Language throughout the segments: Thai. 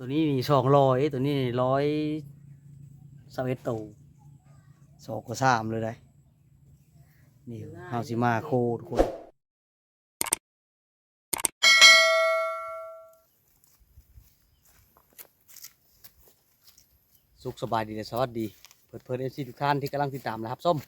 ตัวนี้นี่สองร้อยตัวนี้ร้อยสเอ็ดตูสองกว่าสามเลยได้นี่เฮาสิมาโคทุกคนสุขสบายดีและสวัสดี เพื่อนเพื่อนเอฟซีทุกท่านที่กำลังติดตามนะครับส้ม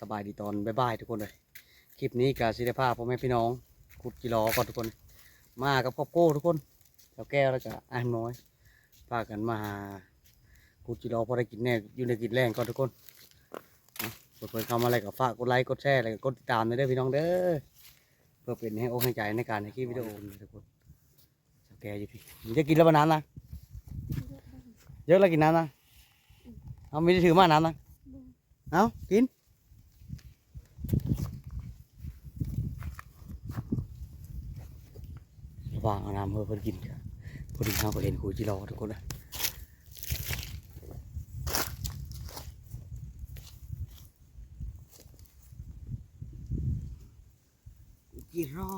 สบายดีตอนบ่ายๆทุกคนเลยคลิปนี้กับศิลปาพ่อแม่พี่น้องขุดกิโลก่อนทุกคน มากับครอบครัวทุกคน เจ้าแก้วแล้วก็อ้ายน้อยพากันมาหาขุดกิโลพอได้กินแน่อยู่ในกินแรงก่อนทุกคนเอาเพื่อนเข้ามาอะไรก็ฝากกดไลค์กดแชร์อะไรก็กดติดตามด้วยเด้อพี่น้องเด้อเพื่อเป็นให้อกให้ใจในการในคลิปวิดีโอนะทุกคนเจ้าแก้วอยู่พี่มึงจะกินแล้วบน้ำนะเยอะแล้วกินน้ำนะเอาไม่ได้ถือมาน้ำนะเอากินวางเอาน้ำเพื่อเพื่อกินครับ พอดีเขาก็เห็นคุยจีรอทุกคนนะจีรอ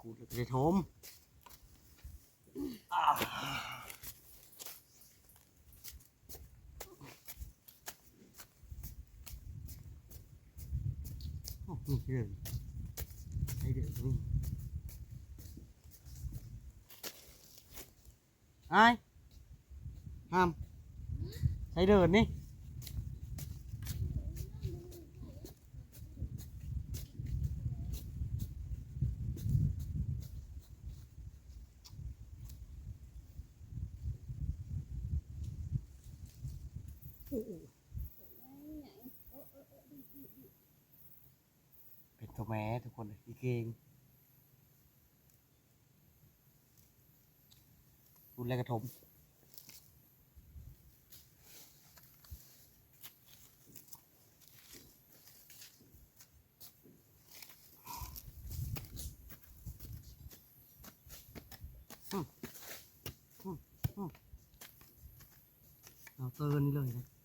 กูจะไปทมอ่าโอ้นี่เรื่อง ให้เดือดนี่ ไอ้ห้ามใช้เดินนี่เป็นตัวแม่ทุกคนอีเกง รุนแรงกระทมเอาเตือนนี่เลยนะ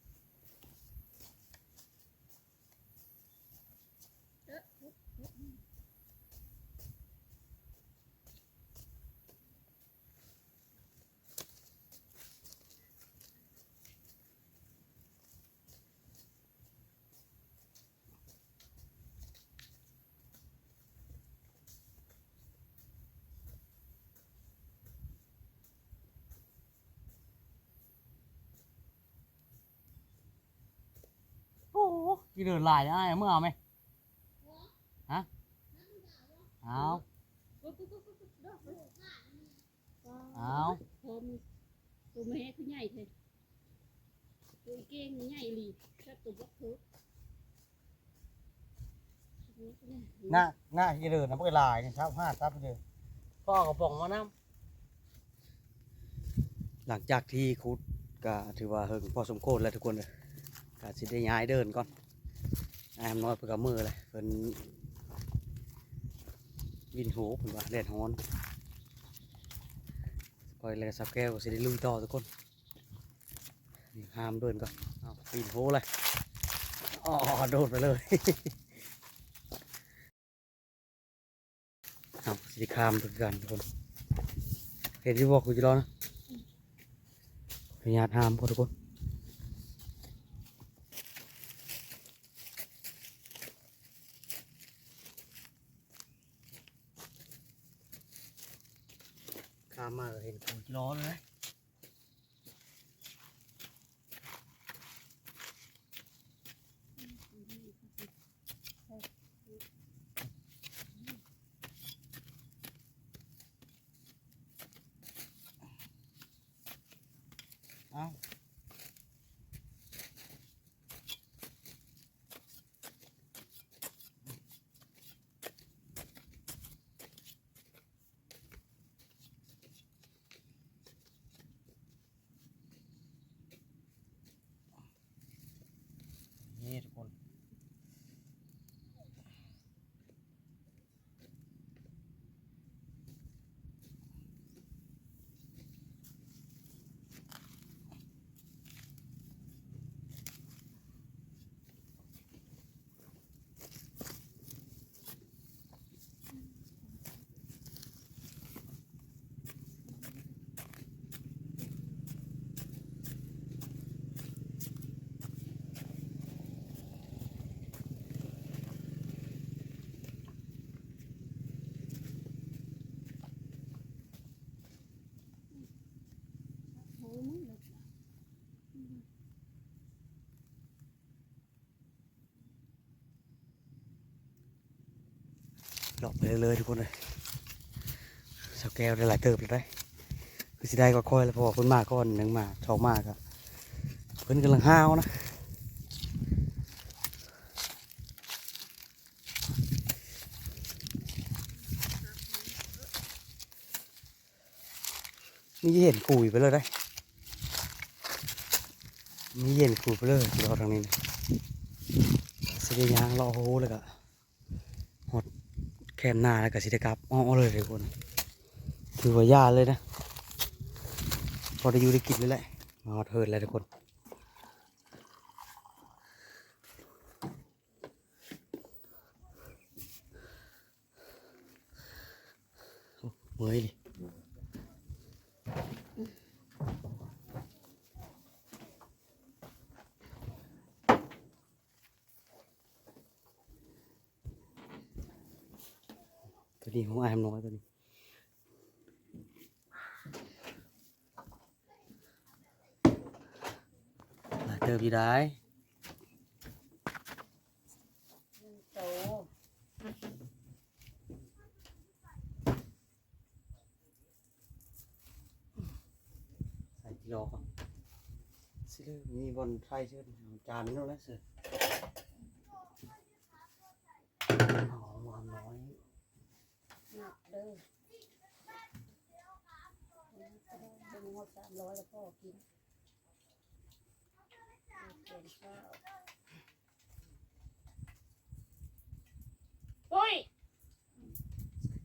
กี่เดินหลายนะไอ้เมื่อเอาไหมฮะเอาเอาพอมตัวแม่คือใหญ่เลยตัวอีเก้งนี่ใหญ่ลีถ้าตัวบล็อกเพิ่มหน้าหน้ากี่เดินนะพวกหลายนี่ครับห้าซับเลยพ่อกระป๋องมาน้ำหลังจากที่คุดก็ถือว่าเฮิงพอสมควรแล้วทุกคนเลยก็สิได้ย้ายเดินก่อน แอมน้อยเพื่อกับมือเลยเพิ่นวินหูเพิ่นว่าแดดฮ้อนคอยเลยสับแก้วสิได้ลุยต่อทุกคนห้ามเดินก่อนเอาวินหูเลยอ๋อโดดไปเลยครับสิคามทุกกันทุกคนเห็นที่บอกกูจะรอนะพยายามห้ามพอทุกคน ข้ามมากเห็นกูจะรอเลย หลอกไปเลยๆทุกคนเลยสาวแก้วได้หลายเติบเลยได้คือสิได้ก็ค่อยแล้วพอเพิ่นมาก่อนหนึ่งมาชองมากครับเพิ่นกำลังห้าวนะมีเห็นคุยไปเลยได้มีเย็นคุยไปเลยรอทางนี้นะสิได้ยางรอโหเลยก็ มหน้าแล้วก็สิได้กลับอ้อเลยทุกคนถือว่าย่าเลยนะพอได้อยู่ได้กินเลยแหละมาฮอเทินเลยทุกคนเมื่อยดิ นี้ของอายมน้อยตัวนี้หลายเติบอยู่ได้โตใส่กิโลก่อนสิเลยมีบอลไทยเชิญจานนี้นแล้วเสือเอาหวานน้อย หนักเด้อเป็นงดสามร้อยแล้วพ่อกินเก็บข้าวปุ้ย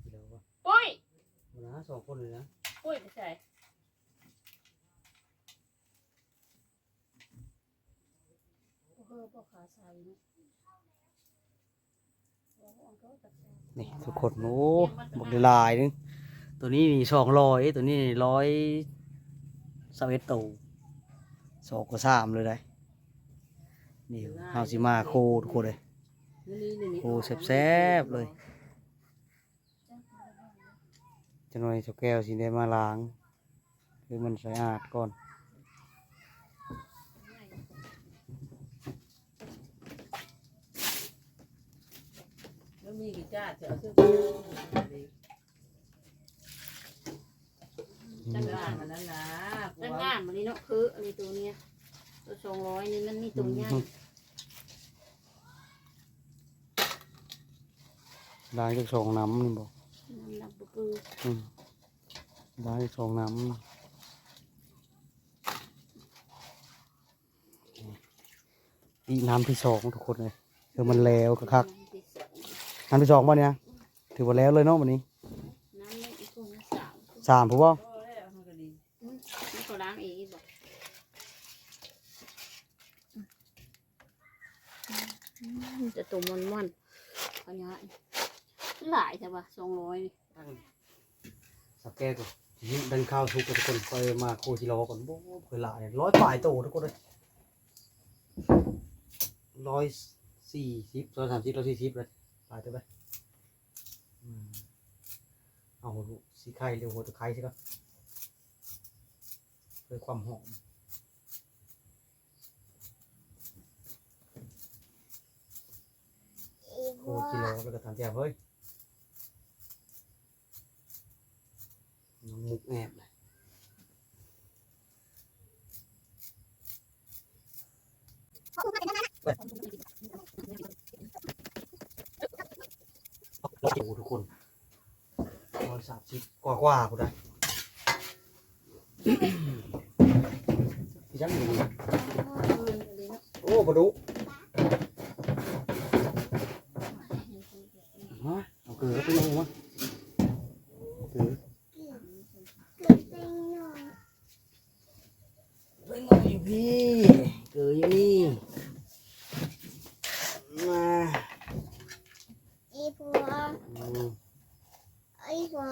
กิโลป่ะปุ้ยมันนะสองคนเลยนะปุ้ยไปใส่เออพ่อขาใส่นะ นี่ทุกคนโอ้บอกได้หลายนึงตัวนี้นี่สองร้อยตัวนี้นี่ร้อยสเอ็ดตูสองก็สามเลยได้นี่เฮาสิมาโคทุกคนเลยโคแซ่บๆเลยจังหน่อยเจ้าแก้วสิได้มาล้าง คือมันสะอาดก่อน แล้ว มีกี่จ้าจะเอาเสื้อตั้งงานมันนั้นนะกูตั้งงานวันนี้เนาะคือมีตัวเนี้ยตัวสองร้อยนี่มันมีตัวใหญ่ล้างจากสองน้ำนี่บอกน้ำหนักปื้ออืมล้สองน้ำอีน้ำที่สองทุกคนเลยคือมันแล้วคัก น้ำที่สองน้ำที่สองป่ะเนี่ยถือว่าแล้วเลยเนาะวันนี้น้ำเล็กอีกตัวนึงสามสามผู้บ่โอ้แล้วมันก็ดีอืมนี่เขาล้างเองอีกบอกอืมจะตัวมันมันๆเขาเนี้ยหลายใช่ปะสองร้อยนี่สับแก้ก่อนยิงดันข้าวสุกกับทุกคนไปมาโคชิโร่ก่อนโบ้เคยหลายร้อยปลายโตทุกคนเลยร้อยสี่สิบร้อยสามสิบร้อยสี่สิบเลย ปลายตัวไปเอาหัวสีไข่เร็วหัวตะไคร้สิครับเพื่อความหอมโคชิโร่แล้วก็ทำแจ่วเฮ้ยน้องมุกแอบเลยโอ้โหทุก คนร้อยสามสิบกว่ากว่าคุณได้พี่จังอยู่นี่โอ้ปลาดุกฮะเอาเกลือไปลงมาเกลือไปงอยอยู่พี่เกลืออยู่นี่มา อีผัว อืม อีผัว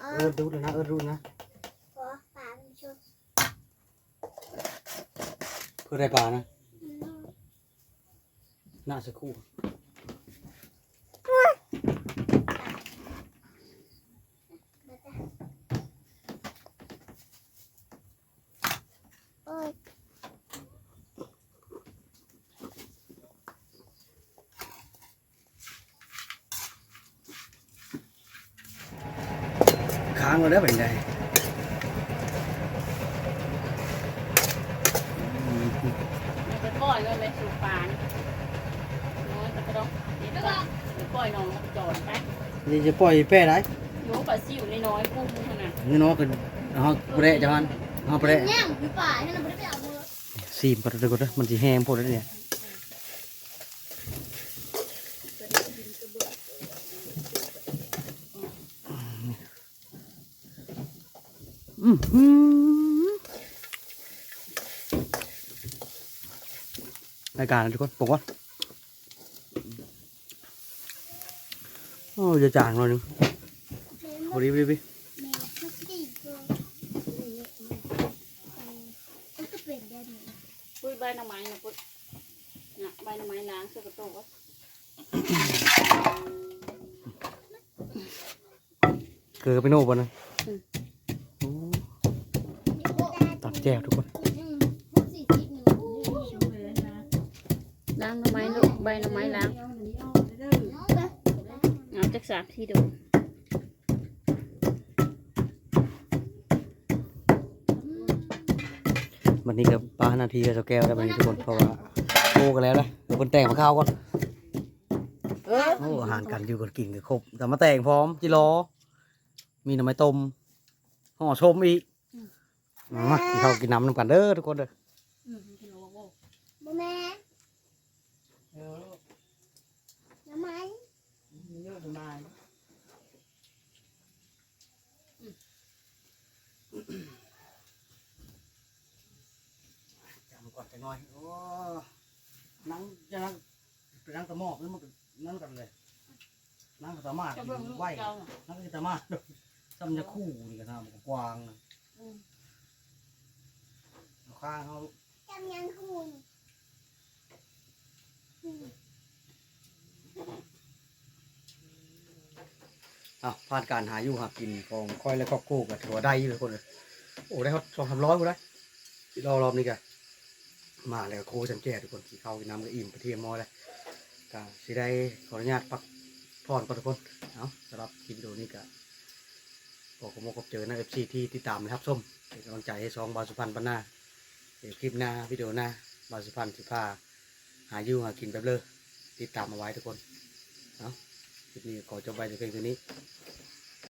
เออดูเลยนะเออดูนะผัวปามชุดเพื่อได้ปลานะน่าจะคู่รู่างเราได้เป็นไงอืมมันไปปล่อยก็เลยสู่ปานน้อยก็ต้องเดี๋ยวก็ไปปล่อยน้องจอดไปนี่จะปล่อยแป้ได้โยปลาซิวน้อยๆกุ้งขนาดนี่น้องคือเฮาบ่ได้จังมันเฮาบ่ได้ย่างพี่ป่าให้เราไม่ได้ไปเอามือซีมก่อนเด้อก่อนเด้อมันสิแห้งโพดแล้วเนี่ย รายการนะทุกคนบอกว่าโอ้จะจางหน่อยหนึงพอดีพอดีพอดีแม่ก็สี่ตัวมันก็เป็นได้ไหมปุ้ยใบหน่อไม้นะปุ้ยน่ะใบหน่อไม้ล้างเสื้อกระโตกเกลือไปโน่บนนะโอ้ตับแจ่วทุกคน ล้างหน่อไม้ลูกใบหน่อไม้ล้างน้องเลยเอาจักสามที่ดูวันนี้กับป้านาทีกับเจ้าแก้วได้วันนี้ทุกคนเพราะว่าโอ้กันแล้วนะเดี๋ยวคนแต่งมาข้าวก่อนเออโอ้อาหารกันอยู่กันกินกันครบแต่มาแต่งพร้อมจิรอมีหน่อไม้ต้มห่อชมอีกมากินข้าวกินน้ำนำกันเด้อทุกคนเด้ออืมกิโลโบ บ่แม่ เออ น้ำมัน มีเยอะประมาณจำก่อนจะน้อย โอ้นั่งจะนั่งไปนั่งตะหมอกนั่นมันก็นั่นกันเลย นั่งกับตะหมากจะเบิ่งลูกไหวเจ้าน่ะนั่งกับตะหมากซ้ำจะคู่นี่กันนะมันก็กวางนะอืมเอาข้างเขาจำยังคุณ อะผ่านการหาอยู่หากินของค่อยและครอบครัวกับถือว่าได้อยู่ทุกคนเลยโอ้ได้เขาสองสามร้อยกูได้ที่รอรอบนี้กันมาแล้วโคจำแจ่ทุกคนกินข้าวกินน้ำก็อิ่มไปเที่ยงมอเลยก็สิได้ขออนุญาตพักผ่อนก่อนทุกคนเอาสำหรับคลิปวิดีโอนี้ก็บอกผมว่าพบเจอนะเอฟซีที่ติดตามนะครับส้มเป็นกำลังใจให้สองบาสุพรรณปันหน้าเดี๋ยวคลิปหน้าวิดีโอหน้าบาสุพรรณสิพาหาอยู่หากินแบบเลยติดตามเอาไว้ทุกคนเอาะ คลิปนี้ขอจบไปแต่เพียงเท่านี้